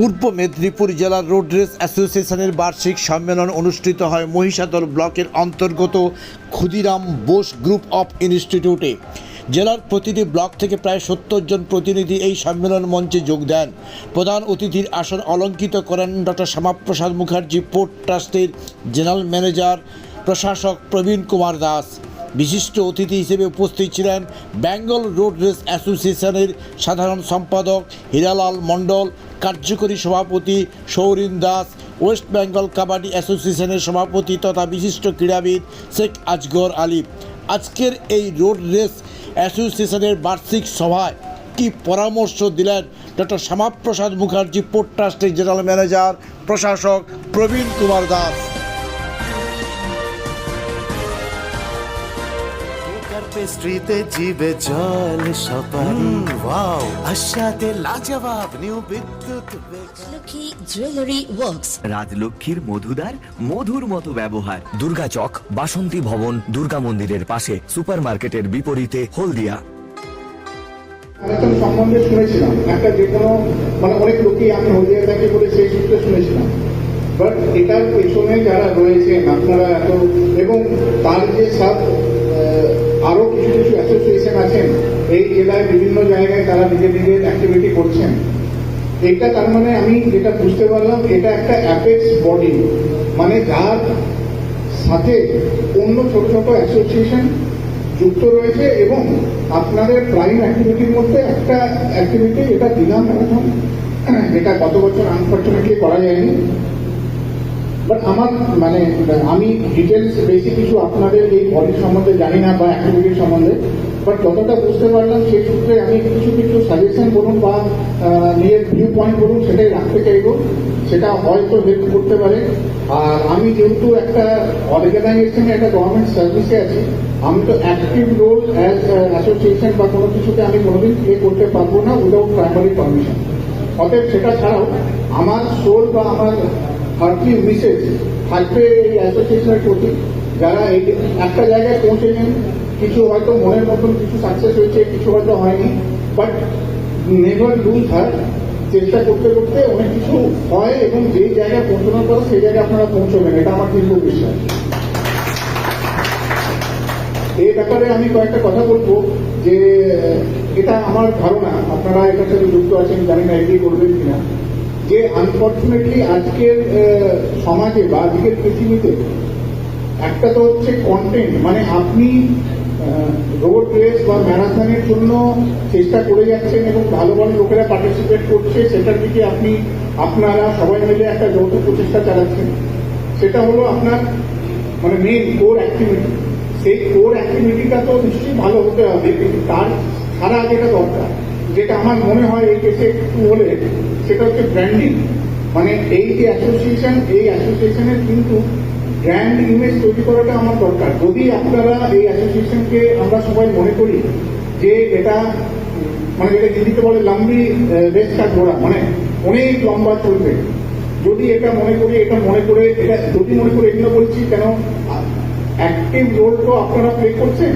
পূর্ব মেদিনীপুর জেলার road race অ্যাসোসিয়েশনের বার্ষিক সম্মেলন অনুষ্ঠিত হয় মহিষাদল ব্লকের অন্তর্গত ক্ষুদিরাম বোস গ্রুপ অফ ইনস্টিটিউটে। জেলার প্রতিটি ব্লক থেকে প্রায় সত্তর জন প্রতিনিধি এই সম্মেলন মঞ্চে যোগ দেন। প্রধান অতিথির আসন অলঙ্কিত করেন ডক্টর শ্যামাপ্রসাদ মুখার্জি, পোর্ট ট্রাস্টের জেনারেল ম্যানেজার, প্রশাসক প্রবীণ কুমার দাস। বিশিষ্ট অতিথি হিসেবে উপস্থিত ছিলেন বেঙ্গল রোড রেস অ্যাসোসিয়েশনের সাধারণ সম্পাদক হীরালাল মণ্ডল কার্যকরী সভাপতি সৌরিন দাস, ওয়েস্ট বেঙ্গল কাবাডি অ্যাসোসিয়েশনের সভাপতি তথা বিশিষ্ট ক্রীড়াবিদ শেখ আজগর আলী। আজকের এই রোড রেস অ্যাসোসিয়েশনের বার্ষিক সভায় কি পরামর্শ দিলেন ডক্টর শ্যামাপ্রসাদ মুখার্জি, পোর্ট ট্রাস্টের জেনারেল ম্যানেজার, প্রশাসক প্রবীণ কুমার দাস? পেস্ট্রিতে জিবে জল সপারি। ওয়াও আশাতে লাজবাব new Bidyut Lakshmi jewellery works. রাজলক্ষ্মীর মধুদার মধুর মতো ব্যবহার। দুর্গা চক বাসন্তী ভবন দুর্গা মন্দিরের পাশে সুপারমার্কেটের বিপরীতে হলদিয়া। সম্বন্ধে শুনেছিলাম একটা যে কোনো মানে অনেক লোকই আমি হলদিয়া থেকে বলে সেই সূত্রে শুনেছিলাম। বাট এটার পেছনে যারা রয়েছেন আপনারা এত এবং তার যে কিছু অ্যাসোসিয়েশন আছেন এই জেলায় বিভিন্ন জায়গায় তারা নিজের নিজের অ্যাক্টিভিটি করছেন। এটা তার মানে আমি যেটা বুঝতে পারলাম, এটা একটা অ্যাপেক্স বডি মানে যার সাথে অন্য ছোট ছোট অ্যাসোসিয়েশন যুক্ত রয়েছে এবং আপনাদের প্রাইম অ্যাক্টিভিটির মধ্যে একটা অ্যাক্টিভিটি এটা দিলাম ম্যারাথন যেটা গত বছর আনফর্চুনেটলি করা যায়নি। বাট আমার মানে আমি ডিটেলস বেশি কিছু আপনাদের এই বডির সম্বন্ধে জানি না বা অ্যাক্টিভিটির সম্বন্ধে বাট যতটা বুঝতে পারলাম, সেই সূত্রে আমি কিছু কিছু সাজেশন বলুন বা নিজের ভিউ পয়েন্ট বলুন সেটাই রাখতে চাইব। সেটা হয়তো হেল্প করতে পারে। আর আমি যেহেতু একটা অর্গানাইজেশনে একটা গভর্নমেন্ট সার্ভিসে আছি, আমি তো অ্যাক্টিভ রোল অ্যাজ অ্যাসোসিয়েশন বা কোনো কিছুতে আমি কোনোদিন প্লে করতে পারব না উইদাউট প্রাইমারি পারমিশন অতএব সেটা ছাড়াও আমার সোল বা আমার হার্টলি মিসেজ থাকবে এই অ্যাসোসিয়েশনের প্রতি যারা একটা জায়গায় পৌঁছেছেন কিছু হয়তো মনের মতন কিছু সাকসেস হয়েছে, কিছু হয়তো হয়নি। বাট নেভার লুজ হার চেষ্টা করতে করতে অনেক কিছু হয় এবং যেই জায়গায় পৌঁছানোর পর সেই জায়গায় আপনারা পৌঁছবেন। এটা আমার দীর্ঘ বিশ্বাস। এই ব্যাপারে আমি কয়েকটা কথা বলব যে, এটা আমার ধারণা। আপনারা এটার সাথে যুক্ত আছেন জানি না এগিয়ে করবেন কিনা। যে আনফর্চুনেটলি আজকের সমাজে বা আজকের পৃথিবীতে একটা তো হচ্ছে কন্টেন্ট মানে আপনি রোড রেস বা ম্যারাথনের জন্য চেষ্টা করে যাচ্ছেন এবং ভালো ভালো লোকেরা পার্টিসিপেট করছে, সেটার দিকে আপনি, আপনারা সবাই মিলে একটা যৌথ প্রচেষ্টা চালাচ্ছেন। সেটা হলো আপনার মানে মেন কোর অ্যাক্টিভিটি সেই কোর অ্যাক্টিভিটিটা তো নিশ্চয়ই ভালো হতে হবে, কিন্তু তার ছাড়া যেটা দরকার যেটা আমার মনে হয় এই কেসে একটু হলে সেটা হচ্ছে ব্র্যান্ডিং মানে এই যে অ্যাসোসিয়েশন এই অ্যাসোসিয়েশনের কিন্তু ব্র্যান্ড ইমেজ তৈরি করাটা আমার দরকার। যদি আপনারা এই অ্যাসোসিয়েশনকে আমরা সবাই মনে করি যে এটা মানে যেটা হিন্দিতে বলে লম্বি রেসটা ঘোড়া মানে অনেক লম্বা চলবে। যদি এটা মনে করি, এটা মনে করে, এটা যদি মনে করে এগুলো বলছি কেন? অ্যাক্টিভ রোল তো আপনারা প্লে করছেন।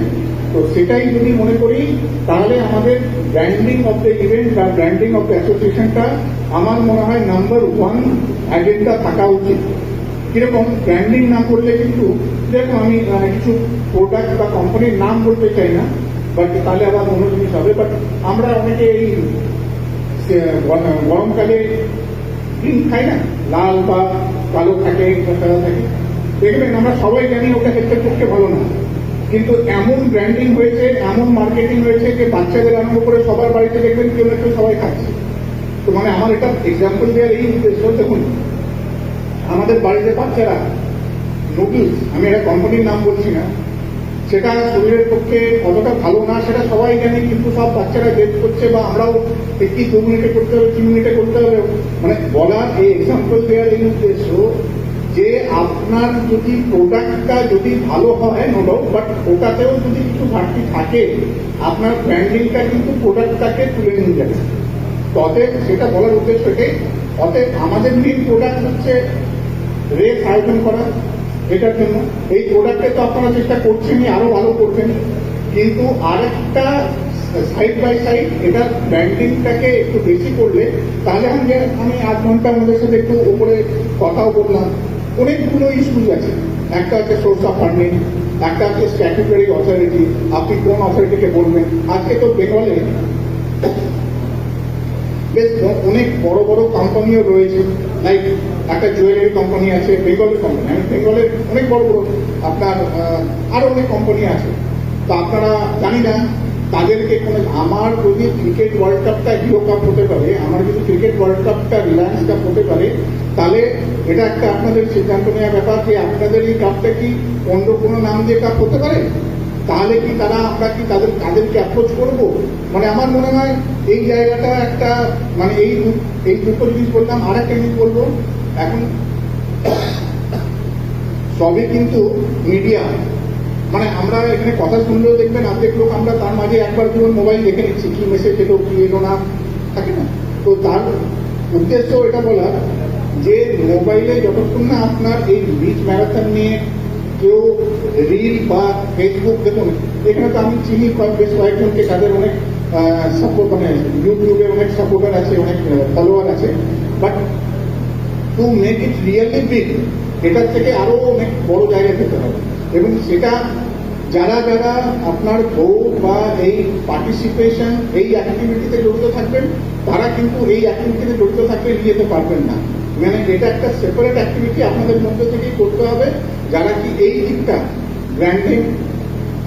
তো সেটাই যদি মনে করি, তাহলে আমাদের ব্র্যান্ডিং অফ দ্য ইভেন্ট বা ব্র্যান্ডিং অফ দ্য অ্যাসোসিয়েশনটা আমার মনে হয় নাম্বার ওয়ান অ্যাজেন্ডা থাকা উচিত। কীরকম ব্র্যান্ডিং না করলে কিন্তু দেখুন আমি কিছু প্রোডাক্ট বা কোম্পানির নাম বলতে চাই না বাট তাহলে আবার অন্য জিনিস হবে। বাট আমরা অনেকে এই গরমকালে ডিম খাই না? লাল বা কালো থাকে থাকে। দেখবেন আমরা সবাই জানি ওটা হেলথের পক্ষে ভালো না। কিন্তু এমন ব্র্যান্ডিং হয়েছে, এমন মার্কেটিং হয়েছে যে বাচ্চাদের আরম্ভ করে সবার বাড়িতে দেখবেন কেউ কেউ সবাই খাচ্ছে। তো মানে আমার এটা এক্সাম্পল দেওয়ার এই উদ্দেশ্য, দেখুন, আমাদের বাড়িতে বাচ্চারা নুডলস আমি একটা কোম্পানির নাম বলছি না, সেটা শরীরের পক্ষে কতটা ভালো না, সেটা সবাই জানে, কিন্তু সব বাচ্চারা জেদ করছে বা আমরাও কি দু মিনিটে করতে হবে, তিন মিনিটে করতে হবে। মানে বলার এই এক্সাম্পল দেওয়ার এই উদ্দেশ্য যে আপনার যদি প্রোডাক্টটা যদি ভালো হয় ডাউট বাট ওটাতেও যদি কিছু ঘাটতি থাকে, আপনার ব্র্যান্ডিংটা কিন্তু প্রোডাক্টটাকে তুলে নিয়ে যাবে। তো অতএব সেটা বলার উদ্দেশ্য এটাই। অতএব আমাদের মেন প্রোডাক্ট হচ্ছে রেস আয়োজন করা, এটার জন্য। এই প্রোডাক্টে তো আপনারা চেষ্টা করছেনই, আরও ভালো করবেন। কিন্তু আরেকটা সাইড বাই সাইড এটা ব্র্যান্ডিংটাকে একটু বেশি করলে, তাহলে আমি আমি আধ ঘণ্টার মধ্যে সাথে একটু উপরে কথাও বললাম। অনেকগুলো ইস্যুজ আছে। একটা হচ্ছে সোর্স অফ ফান্ডিং একটা হচ্ছে স্ট্যাটুটারি অথরিটি আপনি কোন অথরিটিকে বলবেন? আজকে তো বেঙ্গলে বেশ অনেক বড় বড় কোম্পানিও রয়েছে। লাইক একটা জুয়েলারি কোম্পানি আছে বেঙ্গলের কোম্পানি আমি বেঙ্গলের অনেক বড় বড় আপনার আরও অনেক কোম্পানি আছে। তো আপনারা জানি না তাদেরকে কোনো আমার যদি ক্রিকেট ওয়ার্ল্ড কাপটা হিরো কাপ হতে পারে, আমার যদি ক্রিকেট ওয়ার্ল্ড কাপটা রিলায়েন্স কাপ হতে পারে, তাহলে এটা একটা আপনাদের সিদ্ধান্ত নেওয়ার ব্যাপার যে আপনাদের এই কাপটা কি অন্য কোনো নাম দিয়ে কাপ হতে পারে? তাহলে কি তারা আমরা কি তাদের, তাদেরকে অ্যাপ্রোচ করব? মানে আমার মনে হয় এই জায়গাটা একটা মানে এই এই দুটো জিনিস বললাম আর একটা জিনিস বলব। এখন সবই কিন্তু মিডিয়া মানে আমরা এখানে কথা শুনলেও দেখবেন অর্ধেক লোক আমরা তার মাঝে একবার দুবার মোবাইল দেখে নিচ্ছি, কি মেসেজ এলো, কি এলো না, থাকে না? তো তার উদ্দেশ্য এটা বলা যে মোবাইলে যতক্ষণ না আপনার এই বিচ ম্যারাথন নিয়ে কেউ রিল বা ফেসবুক দেখুন, এখানে তো আমি চিনি বেশ কয়েকজনকে তাদের অনেক সাপোর্ট মানে ইউটিউবে অনেক সাপোর্টার আছে, অনেক ফলোয়ার আছে। But to make it really big এটার থেকে আরও অনেক বড় জায়গায় যেতে হবে। এবং সেটা যারা যারা আপনার বউ বা এই পার্টিসিপেশন এই অ্যাক্টিভিটিতে জড়িত থাকবেন, তারা কিন্তু এই অ্যাক্টিভিটিতে জড়িত থাকলে নিয়ে যেতে পারবেন না। মানে এটা একটা সেপারেট অ্যাক্টিভিটি আপনাদের মধ্যে থেকেই করতে হবে। যারা কি এই দিকটা ব্র্যান্ডিং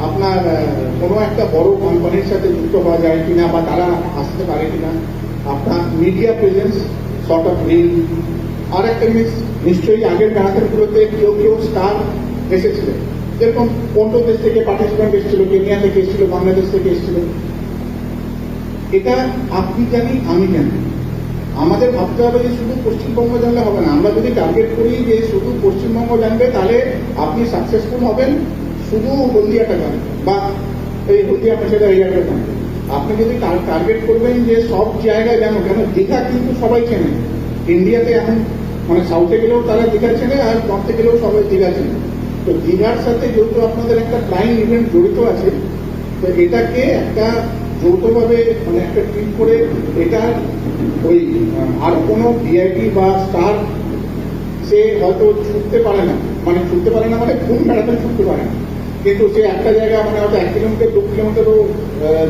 আপনার কোনো একটা বড় কোম্পানির সাথে যুক্ত হওয়া যায় কিনা বা তারা আসতে পারে কিনা, আপনার media presence short of reel আর একটা জিনিস, নিশ্চয়ই আগের ম্যারাথনগুলোতে কেউ কেউ স্টার এসেছিলেন। যেরকম অন্য দেশ থেকে পার্টিসিপেন্ট এসেছিল, কেনিয়া থেকে এসেছিল, বাংলাদেশ থেকে এসেছিল? এটা আপনি জানি, আমি জানি। আমাদের ভাবতে হবে যে শুধু পশ্চিমবঙ্গ জানলে হবে না। আমরা যদি টার্গেট করি যে শুধু পশ্চিমবঙ্গ জানবে, তাহলে আপনি সাকসেসফুল হবেন শুধু হলদিয়াটা জানেন বা এই হলদিয়া মেশাটা এরিয়াটা জানেন আপনি যদি টার্গেট করবেন যে সব জায়গায় জানো, কেন দীঘা কিন্তু সবাই চেনে। ইন্ডিয়াতে এখন মানে সাউথে গেলেও তারা দীঘা চেনে, আর নর্থে গেলেও সবাই দীঘা চেনে। তো দীঘার সাথে যেহেতু আপনাদের একটা প্রাইম ইভেন্ট জড়িত আছে, তো এটাকে একটা যৌথভাবে মানে একটা ট্রিট করে এটা ওই আর কোনো ভিআইপি বা স্টার সে হয়তো ছুটতে পারে না। মানে ছুটতে পারে না মানে ঘুম বেড়াতে ছুটতে পারে না। কিন্তু সে একটা জায়গা মানে হয়তো এক কিলোমিটার, দু কিলোমিটারও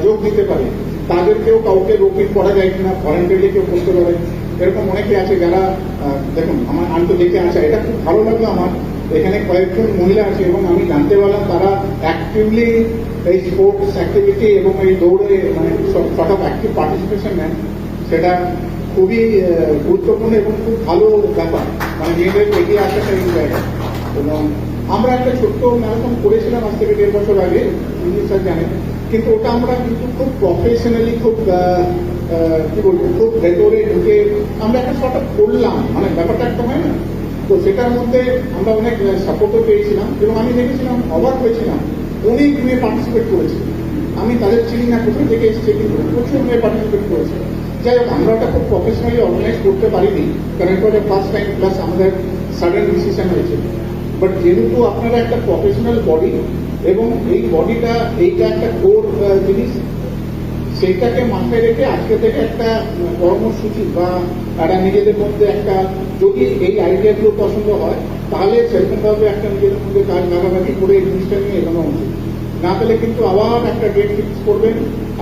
যোগ দিতে পারে। তাদেরকেও কাউকে রোপিং করা যায় কিনা ভলেন্টারি কেউ করতে পারে। এরকম অনেকে আছে যারা দেখুন, আমার, আমি তো দেখে আসা, এটা খুব ভালো লাগল আমার। এখানে কয়েকজন মহিলা আছে এবং আমি জানতে পারলাম তারা অ্যাক্টিভলি এই স্পোর্টস অ্যাক্টিভিটি এবং এই দৌড়ে মানে অফ অ্যাক্টিভ পার্টিসিপেশন নেন। সেটা খুবই গুরুত্বপূর্ণ এবং খুব ভালো ব্যাপার। মানে মেয়েদের এগিয়ে আসাটা এই জায়গায়। এবং আমরা একটা ছোট্ট ম্যারাথন করেছিলাম আজ থেকে দেড় বছর আগে স্যার জানেন। কিন্তু ওটা আমরা কিন্তু খুব প্রফেশনালি খুব কি বলব, খুব ভেতরে ঢুকে আমরা একটা শর্ট করলাম। মানে ব্যাপারটা একটা হয় না? তো সেটার মধ্যে আমরা অনেক সাপোর্টও পেয়েছিলাম এবং আমি দেখেছিলাম, অবাক হয়েছিলাম, অনেক মেয়ে পার্টিসিপেট করেছে। আমি তাদের চিনি না কোথা থেকে এসেছে কিন্তু প্রচুর মেয়ে পার্টিসিপেট করেছে। যাই হোক, আমরা ওটা খুব প্রফেশনালি অর্গানাইজ করতে পারিনি, কারণ এটা হচ্ছে ফার্স্ট টাইম প্লাস আমাদের সাডেন ডিসিশন হয়েছে। বাট যেহেতু আপনারা একটা প্রফেশনাল বডি এবং এই বডিটা এইটা একটা কোর জিনিস, সেইটাকে মাথায় রেখে আজকে থেকে একটা কর্মসূচি বা তারা নিজেদের মধ্যে একটা যদি এই আইডিয়াগুলো পছন্দ হয়, তাহলে সেরকমভাবে একটা নিজের মধ্যে কাজ ভাগাভাগি করে এই জিনিসটা নিয়ে এগোনো উচিত। না পেলে কিন্তু আবার একটা ডেট ফিক্স করবেন,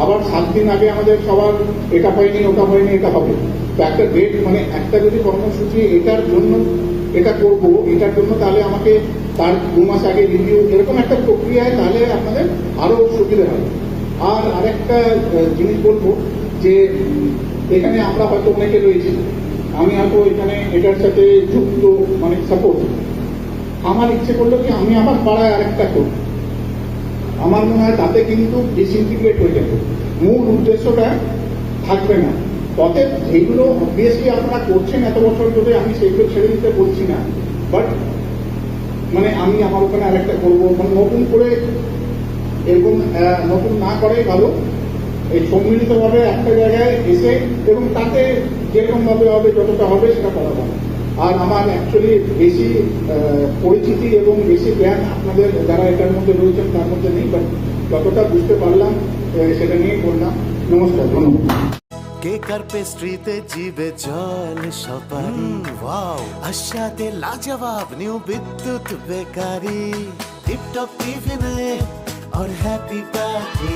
আবার সাত দিন আগে আমাদের সবার এটা হয়নি, ওটা হয়নি, এটা হবে। তো একটা ডেট মানে একটা যদি কর্মসূচি এটার জন্য এটা করব, এটার জন্য তাহলে আমাকে তার দু মাস আগে রিভিউ এরকম একটা প্রক্রিয়ায় তাহলে আপনাদের আরও সুবিধা হবে। আর আরেকটা জিনিস বলব যে এখানে আমরা হয়তো অনেকে রয়েছি আমি হয়তো এখানে এটার সাথে যুক্ত মানে সাপোর্ট আমার ইচ্ছে করল কি আমি আমার পাড়ায় আরেকটা করি। আমার মনে হয় তাতে কিন্তু ডিসইন্টিগ্রেট হয়ে যাবে। মূল উদ্দেশ্যটা থাকবে না। অতএব যেগুলো অবভিয়াসলি আপনারা করছেন এত বছর ধরে, আমি সেগুলো ছেড়ে দিতে বলছি না। বাট মানে আমি আমার ওখানে আরেকটা করব। মানে নতুন করে এরকম নতুন না করাই ভালো। এই সম্মিলিতভাবে একটা জায়গায় এসে এবং তাতে যেরকমভাবে হবে, যতটা হবে সেটা করা হবে। আর আমার অ্যাকচুয়ালি বেশি পরিচিতি এবং বেশি জ্ঞান আপনাদের যারা এটার মধ্যে রয়েছেন তার মধ্যে নেই বাট যতটা বুঝতে পারলাম সেটা নিয়ে বললাম। নমস্কার। ধন্যবাদ কেক আর পেস্ট্রিতে জিবে জল সপারি ওয়াও, আশাতে লাজবাব নিউ বিদ্যুৎ বেকারি। টিপটপ টিফিনে, আর happy party.